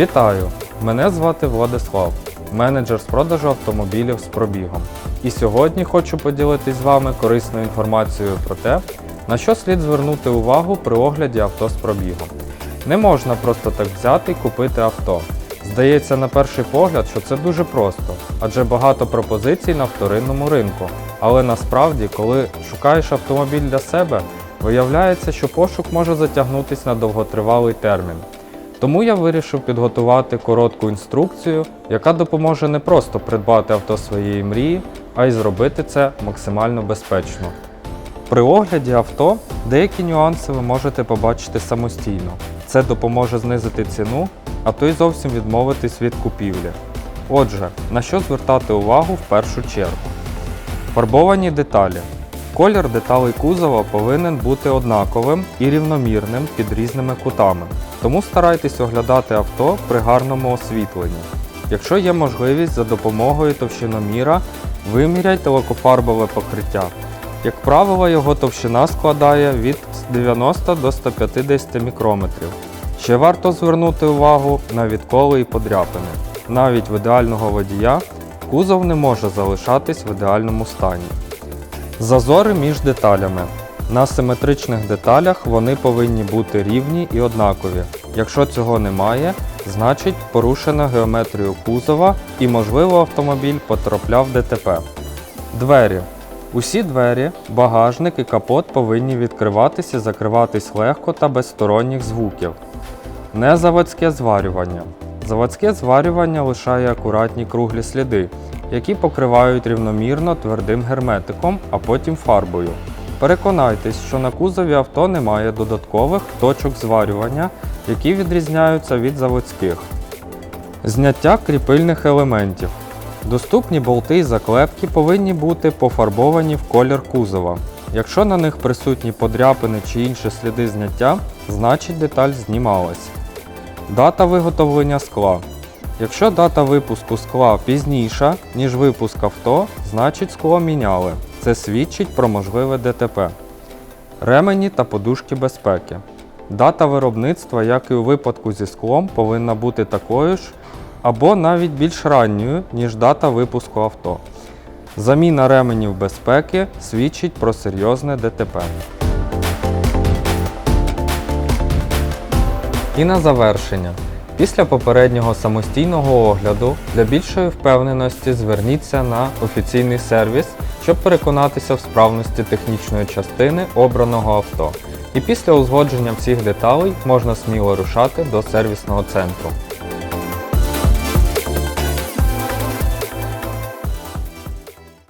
Вітаю! Мене звати Владислав, менеджер з продажу автомобілів з пробігом. І сьогодні хочу поділитись з вами корисною інформацією про те, на що слід звернути увагу при огляді авто з пробігом. Не можна просто так взяти і купити авто. Здається, на перший погляд, що це дуже просто, адже багато пропозицій на вторинному ринку. Але насправді, коли шукаєш автомобіль для себе, виявляється, що пошук може затягнутися на довготривалий термін. Тому я вирішив підготувати коротку інструкцію, яка допоможе не просто придбати авто своєї мрії, а й зробити це максимально безпечно. При огляді авто деякі нюанси ви можете побачити самостійно. Це допоможе знизити ціну, а то й зовсім відмовитись від купівлі. Отже, на що звертати увагу в першу чергу? Фарбовані деталі. Колір деталей кузова повинен бути однаковим і рівномірним під різними кутами. Тому старайтесь оглядати авто при гарному освітленні. Якщо є можливість за допомогою товщиноміра, виміряйте лакофарбове покриття. Як правило, його товщина складає від 90 до 150 мікрометрів. Ще варто звернути увагу на відколи і подряпини. Навіть в ідеального водія кузов не може залишатись в ідеальному стані. Зазори між деталями. На симетричних деталях вони повинні бути рівні і однакові. Якщо цього немає, значить порушено геометрію кузова і, можливо, автомобіль потрапляв в ДТП. Двері. Усі двері, багажник і капот повинні відкриватися і закриватись легко та без сторонніх звуків. Незаводське зварювання. Заводське зварювання лишає акуратні круглі сліди, які покривають рівномірно твердим герметиком, а потім фарбою. Переконайтесь, що на кузові авто немає додаткових точок зварювання, які відрізняються від заводських. Зняття кріпильних елементів. Доступні болти і заклепки повинні бути пофарбовані в колір кузова. Якщо на них присутні подряпини чи інші сліди зняття, значить деталь знімалась. Дата виготовлення скла. Якщо дата випуску скла пізніша, ніж випуск авто, значить скло міняли. Це свідчить про можливе ДТП. Ремені та подушки безпеки. Дата виробництва, як і у випадку зі склом, повинна бути такою ж або навіть більш ранньою, ніж дата випуску авто. Заміна ременів безпеки свідчить про серйозне ДТП. І на завершення. Після попереднього самостійного огляду для більшої впевненості зверніться на офіційний сервіс, щоб переконатися в справності технічної частини обраного авто. І після узгодження всіх деталей можна сміло рушати до сервісного центру.